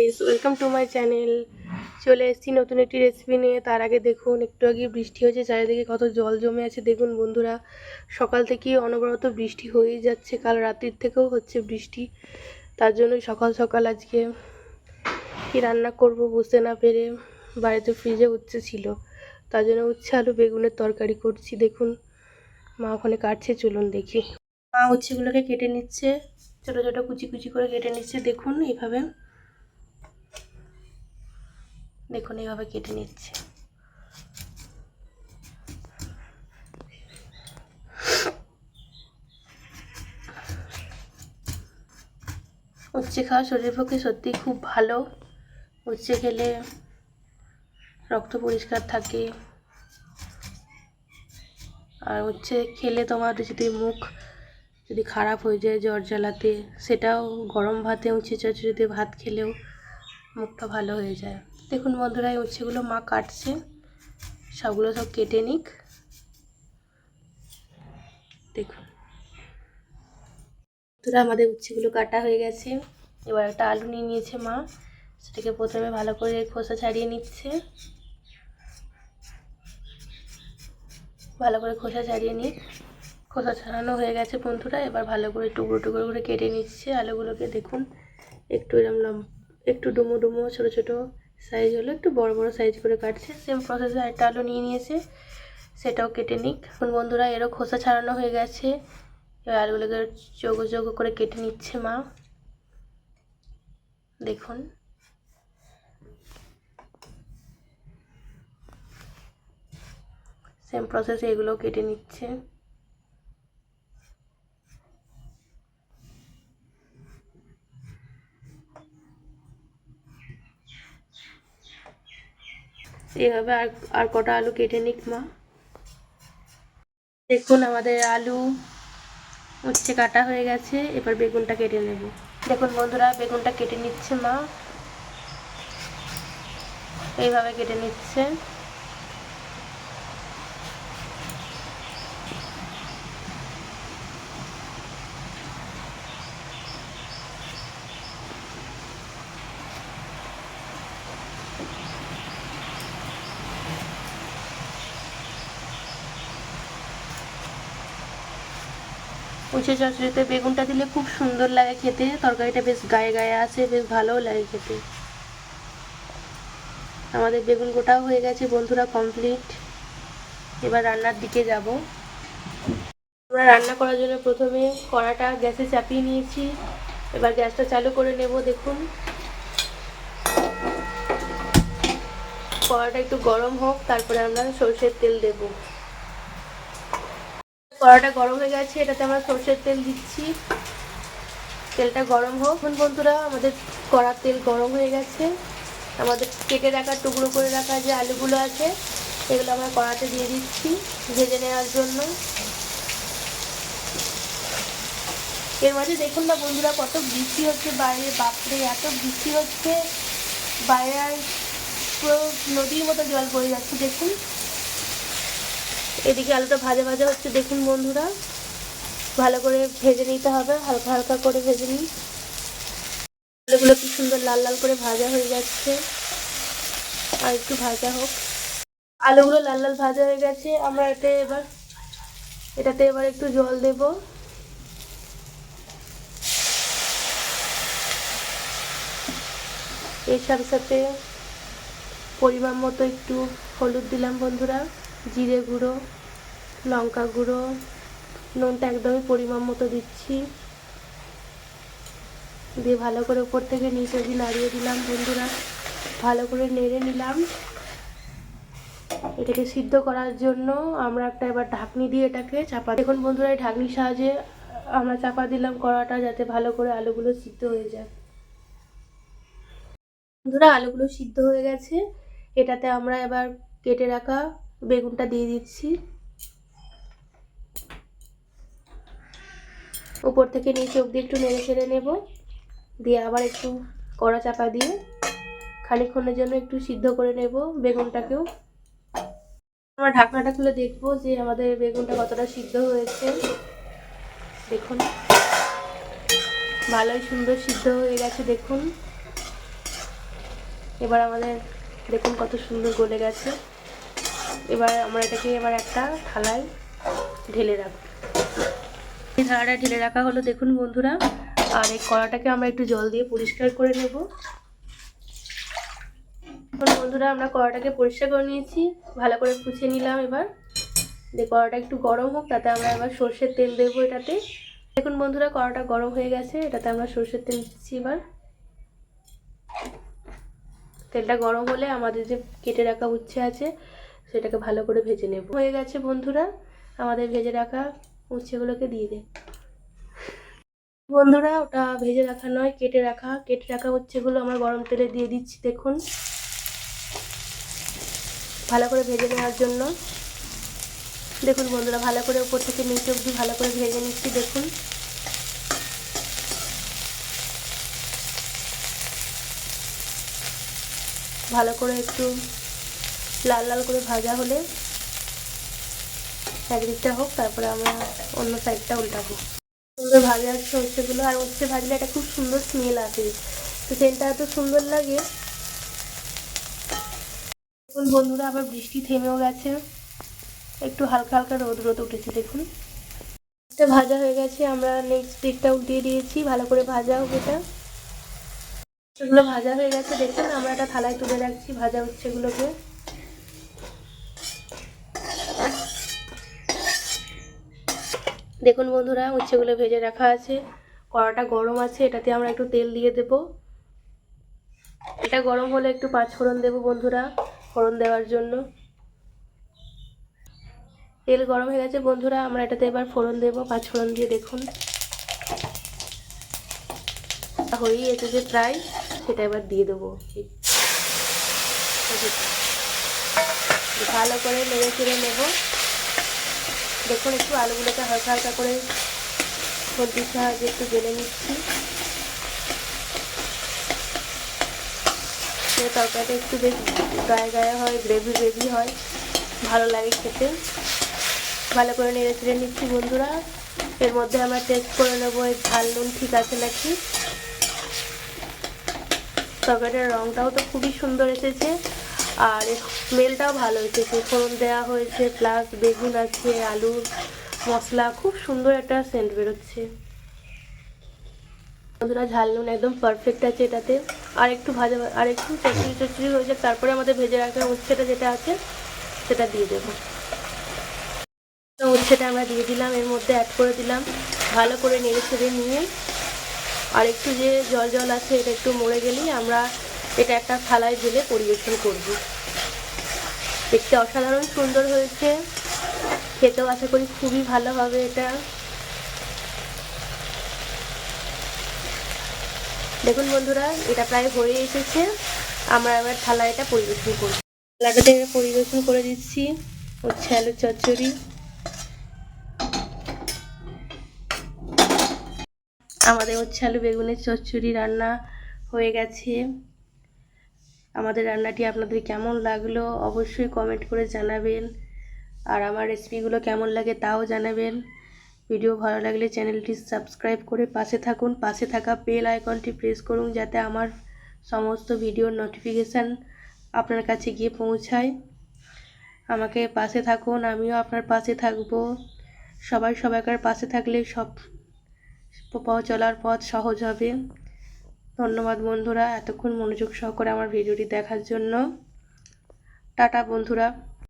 Guys welcome to my channel চলে এসেছি নতুন একটি রেসিপি নিয়ে। তার আগে দেখুন, একটু আগে বৃষ্টি হয়েছে, চারিদিকে কত জল জমে আছে। দেখুন বন্ধুরা, সকাল থেকে অনবরত বৃষ্টি হয়েই যাচ্ছে। কাল রাত্রির থেকেও হচ্ছে বৃষ্টি। তার জন্য সকাল সকাল আজকে কি রান্না করব বুঝতে না পেরে বাড়িতে ফ্রিজে উচ্ছে ছিল। তার জন্য উচ্ছে, আলু, বেগুনের তরকারি করছি। দেখুন, মা ওখানে কাটছে, চলুন দেখি। মা উচ্ছেগুলোকে কেটে নিচ্ছে, ছোটো ছোটো কুচি কুচি করে কেটে নিচ্ছে। দেখুন, এইভাবে দেখুন, এইভাবে কেটে নিচ্ছে। উচ্ছে খাওয়া শরীরের পক্ষে সত্যিই খুব ভালো। উচ্ছে খেলে রক্ত পরিষ্কার থাকে। আর হচ্ছে খেলে তোমার যদি মুখ যদি খারাপ হয়ে যায় জ্বর জ্বালাতে, সেটাও গরম ভাতে উচ্ছে চচড়িতে ভাত খেলেও মুখটা ভালো হয়ে যায়। দেখুন বন্ধুরা, এই উচ্ছেগুলো মা কাটছে। সবগুলো সব কেটে নিক। দেখুন। বন্ধুরা, আমাদের উচ্ছেগুলো কাটা হয়ে গেছে। এবার একটা আলু নিয়ে নিয়েছে মা। সেটাকে প্রথমে ভালো করে খোসা ছাড়িয়ে নিচ্ছে। ভালো করে খোসা ছাড়িয়ে নিই খোসা ছাড়ানো হয়ে গেছে বন্ধুরা, এবার ভালো করে টুকরো টুকরো করে কেটে নিচ্ছে। আলুগুলোকে দেখুন, একটু এরম লম একটু ডুমো ডুমো, ছোটো ছোটো সাইজ হলো, একটু বড় বড় সাইজ করে কাটছে। সেম প্রসেসে একটা আলু নিয়ে নিয়েছে, সেটাও কেটে নিক। এখন বন্ধুরা, এরও খোসা ছাড়ানো হয়ে গেছে। এবার আলুগুলোকে চৌকো চৌকো করে কেটে নিচ্ছে মা। দেখুন। সেম প্রসেসে এগুলো কেটে নিচ্ছে। এভাবে আর আর কটা আলু কেটে নিক মা। দেখুন আমাদের আলু উচ্ছে কাটা হয়ে গেছে, এবার বেগুনটা কেটে নেব। দেখুন বন্ধুরা, বেগুনটা কেটে নিচ্ছে মা। এইভাবে কেটে নিচ্ছে। উচ্ছে চচড়িতে বেগুনটা দিলে খুব সুন্দর লাগে খেতে। তরকারিটা বেশ গায়ে গায়ে আছে, বেশ ভালোও লাগে খেতে। আমাদের বেগুন গোটাও হয়ে গেছে বন্ধুরা কমপ্লিট এবার রান্নার দিকে যাব। আমরা রান্না করার জন্য প্রথমে কড়াটা গ্যাসে চাপিয়ে নিয়েছি। এবার গ্যাসটা চালু করে নেব, দেখুন। কড়াটা একটু গরম হোক, তারপরে আমরা সর্ষের তেল দেবো। কড়াটা গরম হয়ে গেছে, এটাতে আমরা সর্ষের তেল দিচ্ছি। তেলটা গরম হোক। এখন বন্ধুরা, আমাদের কড়ার তেল গরম হয়ে গেছে। আমাদের কেটে রাখা, টুকরো করে রাখা যে আলুগুলো আছে, এগুলো আমরা কড়াতে দিয়ে দিচ্ছি ভেজে নেওয়ার জন্য। এর মাঝে দেখুন না বন্ধুরা, কত বৃষ্টি হচ্ছে বাইরে, বাপরে, এত বৃষ্টি হচ্ছে। বাইরে পুরো নদীর মতো জল পড়ে যাচ্ছে, দেখুন। এদিকে আলুটা ভাজা ভাজা হচ্ছে, দেখুন বন্ধুরা। ভালো করে ভেজে নিতে হবে, হালকা হালকা করে ভেজে নিই আলুগুলো কি সুন্দর লাল লাল করে ভাজা হয়ে যাচ্ছে। আর একটু ভাজা হোক। আলুগুলো লাল লাল ভাজা হয়ে গেছে, আমরা এতে এবার এটাতে এবার একটু জল দেব। এর সাথে সাথে পরিমাণ মতো একটু হলুদ দিলাম বন্ধুরা। জিরে গুঁড়ো, লঙ্কা গুঁড়ো, নুনটা একদমই পরিমাণ মতো দিচ্ছি। দিয়ে ভালো করে উপর থেকে নিচে অবধি নাড়িয়ে দিলাম বন্ধুরা। ভালো করে নেড়ে নিলাম। এটাকে সিদ্ধ করার জন্য আমরা একটা এবার ঢাকনি দিয়ে এটাকে চাপা দেখুন বন্ধুরা, এই ঢাকনির সাহায্যে আমরা চাপা দিলাম কড়াটা যাতে ভালো করে আলুগুলো সিদ্ধ হয়ে যায়। বন্ধুরা, আলুগুলো সিদ্ধ হয়ে গেছে। এটাতে আমরা এবার কেটে রাখা বেগুনটা দিয়ে দিচ্ছি। উপর থেকে নিচে অব্দি একটু নেড়ে ছেড়ে নেব। দিয়ে আবার একটু কড়া চাপা দিয়ে খানিক্ষণের জন্য একটু সিদ্ধ করে নেব বেগুনটাকেও। আমরা ঢাকনাটা খুলে দেখব যে আমাদের বেগুনটা কতটা সিদ্ধ হয়েছে। দেখুন। ভালোই সুন্দর সিদ্ধ হয়ে গেছে, দেখুন। এবার আমাদের, দেখুন কত সুন্দর গলে গেছে। এবার আমরা এটাকে এবার একটা থালায় ঢেলে রাখব এই থালাটা ঢেলে রাখা হলো, দেখুন বন্ধুরা। আর এই কড়াটাকে আমরা একটু জল দিয়ে পরিষ্কার করে নেব। বন্ধুরা, আমরা কড়াটাকে পরিষ্কার করে নিয়েছি। ভালো করে পুছে নিলাম এবার। দিয়ে কড়াটা একটু গরম হোক, তাতে আমরা এবার সর্ষের তেল দেবো এটাতে। দেখুন বন্ধুরা, কড়াটা গরম হয়ে গেছে। এটাতে আমরা সর্ষের তেল দিচ্ছি এবার। তেলটা গরম হলে আমাদের যে কেটে রাখা উচ্ছে আছে সেটাকে ভালো করে ভেজে নেব। হয়ে গেছে বন্ধুরা, আমাদের ভেজে রাখা উচ্ছেগুলোকে দিয়ে দে। বন্ধুরা, ওটা ভেজে রাখা নয়, কেটে রাখা। কেটে রাখা উচ্ছেগুলো আমার গরম তেলে দিয়ে দিচ্ছি, দেখুন। ভালো করে ভেজে নেওয়ার জন্য। দেখুন বন্ধুরা, ভালো করে উপর থেকে নিচে অবধি ভালো করে ভেজে নিচ্ছি, দেখুন। ভালো করে একটু লাল লাল করে ভাজা হলে একদিকটা হোক, তারপরে আমরা অন্য সাইডটা উল্টাবো। ভাজা হচ্ছে হচ্ছেগুলো আর হচ্ছে ভাজলে একটা খুব সুন্দর স্মেল আসে। তো সেন্টটা এত সুন্দর লাগে। দেখুন বন্ধুরা, আবার বৃষ্টি থেমেও গেছে। একটু হালকা হালকা রোদ রোদ উঠেছে, দেখুন। ভাজা হয়ে গেছে, আমরা নেক্সট দিকটা উল্টিয়ে দিয়েছি, ভালো করে ভাজা হোক এটা। এগুলো ভাজা হয়ে গেছে, দেখুন, আমরা একটা থালায় তুলে রাখছি ভাজা হচ্ছে দেখুন বন্ধুরা, উচ্ছেগুলো ভেজে রাখা আছে। কড়াটা গরম আছে, এটাতে আমরা একটু তেল দিয়ে দেব। এটা গরম হলে একটু পাঁচ ফোড়ন দেবো বন্ধুরা, ফোড়ন দেওয়ার জন্য। তেল গরম হয়ে গেছে বন্ধুরা, আমরা এটাতে এবার ফোড়ন দেবো, পাঁচ ফোড়ন দিয়ে দেখুন। হয়েই এসেছে প্রায়, সেটা এবার দিয়ে দেবো। ভালো করে নেড়ে চেড়ে নেব। দেখুন, একটু আলুগুলোকে হালকা হালকা করে সবজির সাহায্যে একটু গেলে নিচ্ছি। তরকারিটা একটু বেশ গায়ে গায়ে হয়, গ্রেভি গ্রেভি হয়, ভালো লাগে খেতে। ভালো করে নেড়ে চেড়ে নিচ্ছি বন্ধুরা। এর মধ্যে আমরা টেস্ট করে নেব এই ঝাল নুন ঠিক আছে নাকি? তরকারিটার রঙটাও তো খুবই সুন্দর এসেছে। আর স্মেলটাও ভালো এসেছে ফোড়ন দেওয়া হয়েছে প্লাস বেগুন আছে আলু মশলা। খুব সুন্দর একটা সেন্ট বেরোচ্ছে। বন্ধুরা, ঝাল নুন একদম পারফেক্ট আছে এটাতে। আর একটু ভাজা আর একটু চচড়ি চচড়ি হয়ে তারপরে আমাদের ভেজে রাখা উচ্ছেটা যেটা আছে, সেটা দিয়ে দেবো। উচ্ছেটা আমরা দিয়ে দিলাম, এর মধ্যে অ্যাড করে দিলাম। ভালো করে নেড়ে ছেড়ে নিয়ে, আর একটু যে জল জল আছে, এটা একটু মরে গেলেই আমরা এটা একটা থালায় ঢেলে পরিবেশন করব। দেখতে অসাধারণ সুন্দর হয়েছে। খেতেও আশা করি খুবই ভালো হবে এটা। দেখুন বন্ধুরা, এটা প্রায় হয়ে এসেছে। আমরা এবার থালা এটা পরিবেশন করব। থালাটাতে পরিবেশন করে দিচ্ছি। হচ্ছে আলুর চচ্চড়ি। আমাদের হচ্ছে আলু বেগুনের চচ্চড়ি রান্না হয়ে গেছে। আমাদের রান্নাটি আপনাদের কেমন লাগল অবশ্যই কমেন্ট করে জানাবেন। আর আমার রেসিপিগুলো কেমন লাগে তাও জানাবেন। ভিডিও ভালো লাগলে চ্যানেলটি সাবস্ক্রাইব করে পাশে থাকুন। পাশে থাকা বেল আইকনটি প্রেস করুন যাতে আমার সমস্ত ভিডিওর নোটিফিকেশান আপনার কাছে গিয়ে পৌঁছায়। আমাকে পাশে থাকুন, আমিও আপনার পাশে থাকব। সবাই সবাইকার পাশে থাকলে সব চলার পথ সহজ হবে। ধন্যবাদ বন্ধুরা এতক্ষণ মনোযোগ সহকারে আমার ভিডিওটি দেখার জন্য। টাটা বন্ধুরা।